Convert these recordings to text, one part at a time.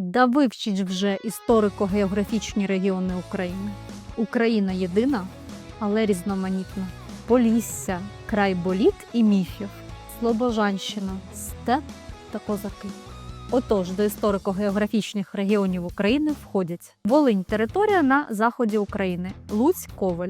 Да вивчіть вже історико-географічні регіони України. Україна єдина, але різноманітна. Полісся, край боліт і міфів, Слобожанщина, степ та козаки. Отож, до історико-географічних регіонів України входять Волинь територія на заході України, Луцьк Коваль.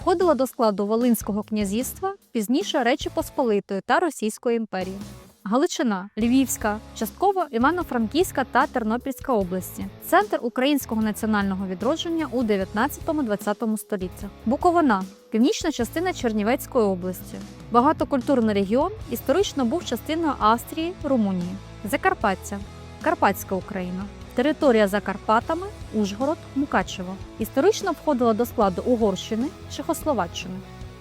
Входила до складу Волинського князівства, пізніше Речі Посполитої та Російської імперії. Галичина, Львівська, частково Івано-Франківська та Тернопільська області, центр українського національного відродження у 19-20 століттях. Буковина, північна частина Чернівецької області. Багатокультурний регіон історично був частиною Австрії, Румунії. Закарпаття, Карпатська Україна. Територія за Карпатами, Ужгород, Мукачево. Історично входила до складу Угорщини, Чехословаччини.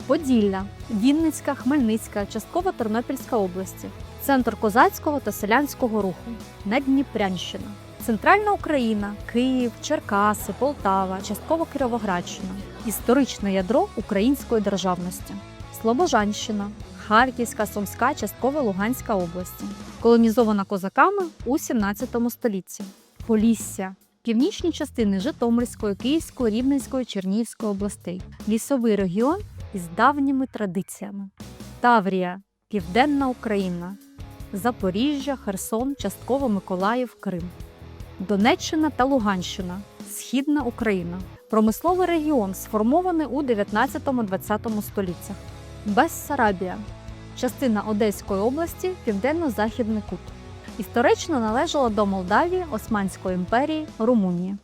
Поділля, Вінницька, Хмельницька, частково Тернопільська області, центр козацького та селянського руху, Надніпрянщина, Центральна Україна, Київ, Черкаси, Полтава, частково Кіровоградщина, історичне ядро української державності, Слобожанщина, Харківська, Сумська, частково Луганська області, колонізована козаками у 17 столітті, Полісся, північні частини Житомирської, Київської, Рівненської, Чернігівської областей, лісовий регіон із давніми традиціями. Таврія, Південна Україна, Запоріжжя, Херсон, частково Миколаїв, Крим, Донеччина та Луганщина, Східна Україна. Промисловий регіон сформований у 19-20 століттях. Бессарабія, частина Одеської області, південно-західний кут. Історично належала до Молдавії, Османської імперії, Румунії.